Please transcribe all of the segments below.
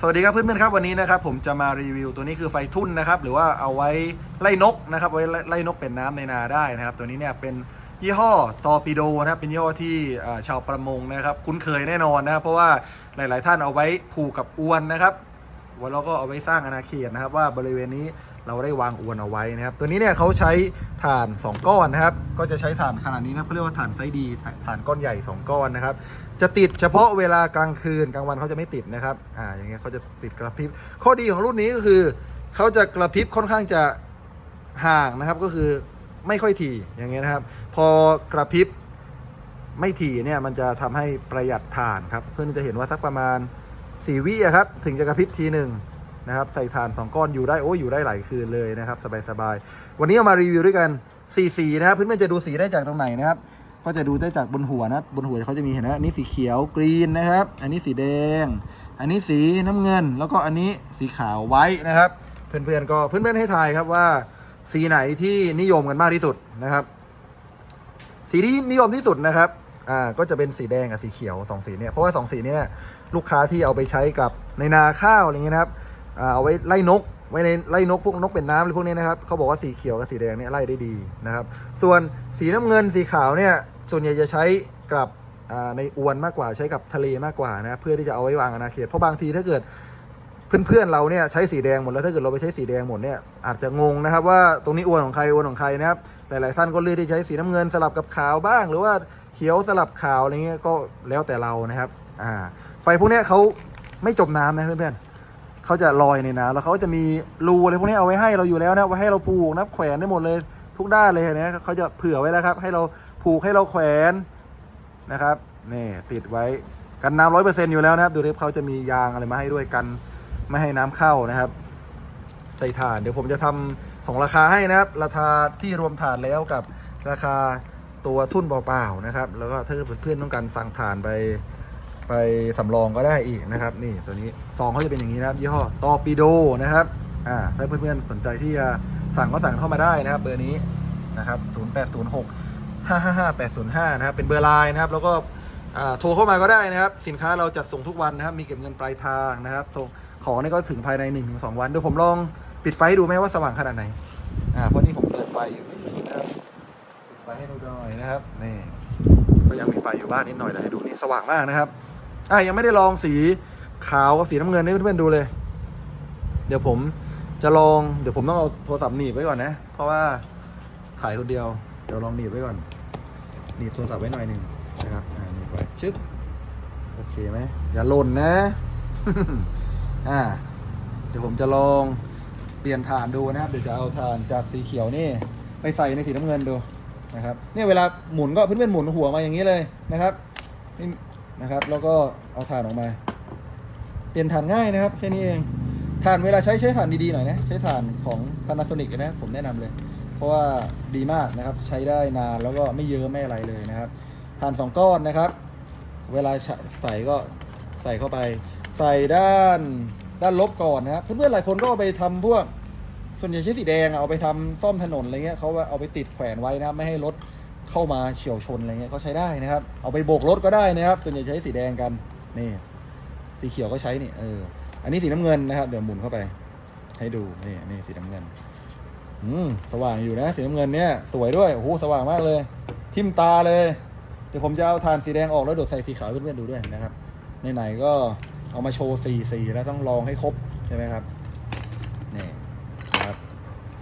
สวัสดีครับเพื่อนๆครับวันนี้นะครับผมจะมารีวิวตัวนี้คือไฟทุ่นนะครับหรือว่าเอาไว้ไล่นกนะครับไว้ไล่ไล่นกเป็นน้ำในนาได้นะครับ ตัวนี้เนี่ยเป็นยี่ห้อตอปิโดนะครับเป็นยี่ห้อที่ชาวประมงนะครับ คุ้นเคยแน่นอนนะครับเพราะว่าหลาย ๆ ท่านเอาไว้ผูกกับอวนนะครับ แล้วก็เอาไว้สร้างอาณาเขตนะครับ ว่าบริเวณนี้เราได้วางอวนเอาไว้นะครับ ตัวนี้เนี่ยเขาใช้ถ่าน 2 ก้อนนะครับ ก็จะใช้ถ่านขนาดนี้นะเขาเรียกว่าถ่านไซดีถ่านก้อนใหญ่ 2 ก้อนนะครับ จะติดเฉพาะเวลากลางคืนกลางวันเขาจะไม่ติดนะครับอ่าอย่างเงี้ยเขาจะติดกระพริบ ข้อดีของรุ่นนี้ก็คือเขาจะกระพริบค่อนข้างจะห่างนะครับก็คือไม่ค่อยถี่อย่างเงี้ยนะครับ พอกระพริบไม่ถี่เนี่ยมันจะทำให้ประหยัดถ่านครับ เพื่อนจะเห็นว่าสักประมาณ 4วิอะครับ ถึงจะกระพริบทีหนึ่งนะครับ ใส่ถ่าน 2 ก้อนอยู่ได้ โอ้ยอยู่ได้หลายคืนเลยนะครับ สบายๆ วันนี้เอามารีวิวด้วยกัน4สีนะครับเพื่อนๆจะดูสีได้จากตรงไหนนะครับ ก็จะดูได้จากบนหัวนะบนหัวเขาจะมีเห็นไหมอันนี้สีเขียวกรีนนะครับ อันนี้สีแดง อันนี้สีน้ำเงิน แล้วก็อันนี้สีขาวไว้นะครับ เพื่อนๆก็เพื่อนๆให้ทายครับว่าสีไหนที่นิยมกันมากที่สุดนะครับ สีที่นิยมที่สุดนะครับ อ่าก็จะเป็นสีแดงกับสีเขียวสองสีเนี่ยเพราะว่าสองสีนี้เนี่ยลูกค้าที่เอาไปใช้กับในนาข้าวอะไรเงี้ยนะครับอ่าเอาไว้ไล่นกไว้ในไล่นกพวกนกเป็นน้ำหรือพวกนี้นะครับเขาบอกว่าสีเขียวกับสีแดงเนี่ยไล่ได้ดีนะครับ ส่วนสีน้ำเงินสีขาวเนี่ยส่วนใหญ่จะใช้กับอ่าในอวนมากกว่าใช้กับทะเลมากกว่านะเพื่อที่จะเอาไว้วางอาณาเขตเพราะบางทีถ้าเกิด เพื่อนๆเราเนี่ยใช้สีแดงหมดแล้วถ้าเกิดเราไปใช้สีแดงหมดเนี่ยอาจจะงงนะครับว่าตรงนี้อวนของใครอวนของใครนะครับหลายๆท่านก็เลือกที่ใช้สีน้ำเงินสลับกับขาวบ้าง หรือว่าเขียวสลับขาวอะไรเงี้ยก็แล้วแต่เรานะครับอ่าไฟพวกนี้เขาไม่จมน้ำนะเพื่อนๆเขาจะลอยในน้ำแล้วเขาจะมีรูอะไรพวกนี้เอาไว้ให้เราอยู่แล้วนะไว้ให้เราผูกนะแขวนได้หมดเลยทุกด้านเลยนะเขาจะเผื่อไว้แล้วครับ ให้เราผูกให้เราแขวนนะครับนี่ติดไว้กันน้ำร้อยเปอร์เซ็นต์อยู่แล้วนะครับดูดิเขาจะมียางอะไรมาให้ด้วยกัน ไม่ให้น้ำเข้านะครับ ใส่ถ่านเดี๋ยวผมจะทำสองราคาให้นะครับ ราคาที่รวมถ่านแล้วกับราคาตัวทุ่นเปล่าๆนะครับ แล้วก็ถ้าเพื่อนๆต้องการสั่งถ่านไปไปสำรองก็ได้อีกนะครับ นี่ตัวนี้ซองเขาจะเป็นอย่างนี้นะครับ ยี่ห้อตอปิโดนะครับอ่าถ้าเพื่อนๆสนใจที่จะสั่งก็สั่งเข้ามาได้นะครับ เบอร์นี้นะครับ 0806 555 805 นะครับ เป็นเบอร์ไลน์นะครับ แล้วก็ โทรเข้ามาก็ได้นะครับ สินค้าเราจัดส่งทุกวันนะครับ มีเก็บเงินปลายทางนะครับส่งของนี่ก็ถึงภายใน1-2วันเดี๋ยวผมลองปิดไฟดูไหมว่าสว่างขนาดไหน อ่าเพราะนี่ผมเปิดไฟอยู่นะครับปิดไฟให้ดูหน่อยนะครับนี่ก็ยังมีไฟอยู่บ้านนิดหน่อยแต่ให้ดูนี่สว่างมากนะครับอะยังไม่ได้ลองสีขาวกับสีน้ำเงินให้เพื่อนๆดูเลย เดี๋ยวผมจะลองเดี๋ยวผมต้องเอาโทรศัพท์หนีบไว้ก่อนนะ เพราะว่าถ่ายคนเดียว เดี๋ยวลองหนีบไว้ก่อนหนีบโทรศัพท์ไว้หน่อยหนึ่ง นะครับอ่านีบไว้ชึบโอเคไหมอย่าหล่นนะอ่าเดี๋ยวผมจะลองเปลี่ยนฐานดูนะครับเดี๋ยวจะเอาฐานจากสีเขียวนี่ไปใส่ในสีน้ำเงินดูนะครับเนี่ยเวลาหมุนก็เพื่อนๆหมุนหัวมาอย่างนี้เลยนะครับนี่นะครับ แล้วก็เอาถ่านออกมา เปลี่ยนถ่านง่ายนะครับแค่นี้เองถ่านเวลาใช้ใช้ถ่านดีๆหน่อยนะใช้ถ่านของ Panasonic นะผมแนะนำเลย เพราะว่าดีมากนะครับใช้ได้นานแล้วก็ไม่เยอะไม่อะไรเลยนะครับานสองก้อนนะครับ เวลาใส่ก็ใส่เข้าไป ใส่ด้านด้านลบก่อนนะครับเพื่อนๆหลายคนก็เอาไปทำพวกส่วนใหญ่ใช้สีแดงเอาไปทำซ่อมถนนอะไรเงี้ยเขาเอาไปติดแขวนไว้นะไม่ให้รถเข้ามาเฉียวชนอะไรเงี้ยก็ใช้ได้นะครับ เอาไปโบกรถก็ได้นะครับ ส่วนใหญ่ใช้สีแดงกันนี่ สีเขียวก็ใช้นี่เอออันนี้สีน้ำเงินนะครับเดี๋ยวหมุนเข้าไป ให้ดูนี่นี่สีน้ำเงินอืมสว่างอยู่นะสีน้ำเงินเนี่ย สวยด้วยโอ้โหสว่างมากเลย ทิมตาเลย ดี๋ยวผมจะเอาทานสีแดงออกแล้วโดดใส่สีขาวเพื่อนๆดูด้วยนะครับไหนๆก็เอามาโชว์สีสีแล้วต้องลองให้ครบใช่ไหมครับนี่ครับ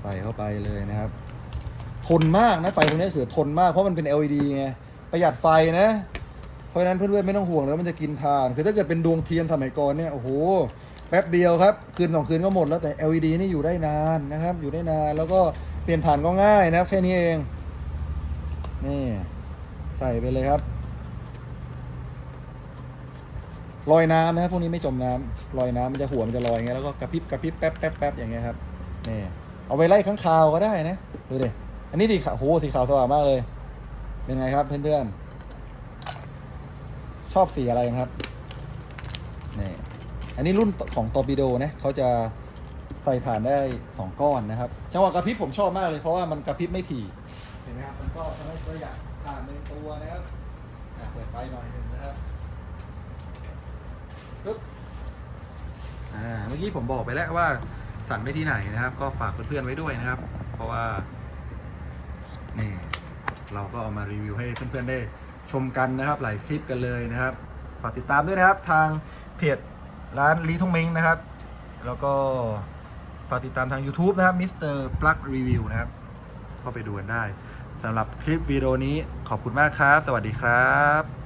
ใส่เข้าไปเลยนะครับ ทนมากนะไฟตรงนี้คือทนมากเพราะมันเป็น LED ไงประหยัดไฟนะ เพราะฉะนั้นเพื่อนๆไม่ต้องห่วงเลยว่ามันจะกินทานคือถ้าเกิดเป็นดวงเทียนสมัยก่อนเนี่ยโอ้โหแป๊บเดียวครับ คืนสองคืนก็หมดแล้วแต่ LED นี่อยู่ได้นานนะครับ อยู่ได้นานแล้วก็เปลี่ยนผ่านก็ง่ายนะครับแค่นี้เอง นี่ ใส่ไปเลยครับลอยน้ำนะครับพวกนี้ไม่จมน้ำลอยน้ำมันจะหัวมันจะลอยอย่างเงี้ยแล้วก็กระพริบกระพริบแป๊บแป๊บแป๊บอย่างเงี้ยครับนี่เอาไปไล่ข้างคาวก็ได้นะดูดิอันนี้สีขาวโหสีขาวสว่างมากเลย เป็นไงครับเพื่อนๆชอบสีอะไรครับนี่อันนี้รุ่นของตอร์ปิโดนะเขาจะใส่ถ่านได้สองก้อนนะครับจังหวะกระพริบผมชอบมากเลยเพราะว่ามันกระพริบไม่ถี่เห็นไหมครับมันก็ทำให้ประหยัด ถ่านในตัวนะครับอะเปิดไฟหน่อยหนึ่งนะครับปึ๊บเมื่อกี้ผมบอกไปแล้วว่าสั่งได้ที่ไหนนะครับ ก็ฝากเพื่อนๆไว้ด้วยนะครับ เพราะว่านี่เราก็เอามารีวิวให้เพื่อนๆได้ชมกันนะครับ หลายคลิปกันเลยนะครับฝากติดตามด้วยนะครับ ทางเพจร้านลีทงเม้งนะครับ แล้วก็ฝากติดตามทาง YouTube นะครับมิสเตอร์ปลั๊กรีวิวนะครับ เข้าไปดูกันได้ สำหรับคลิปวิดีโอนี้ขอบคุณมากครับ สวัสดีครับ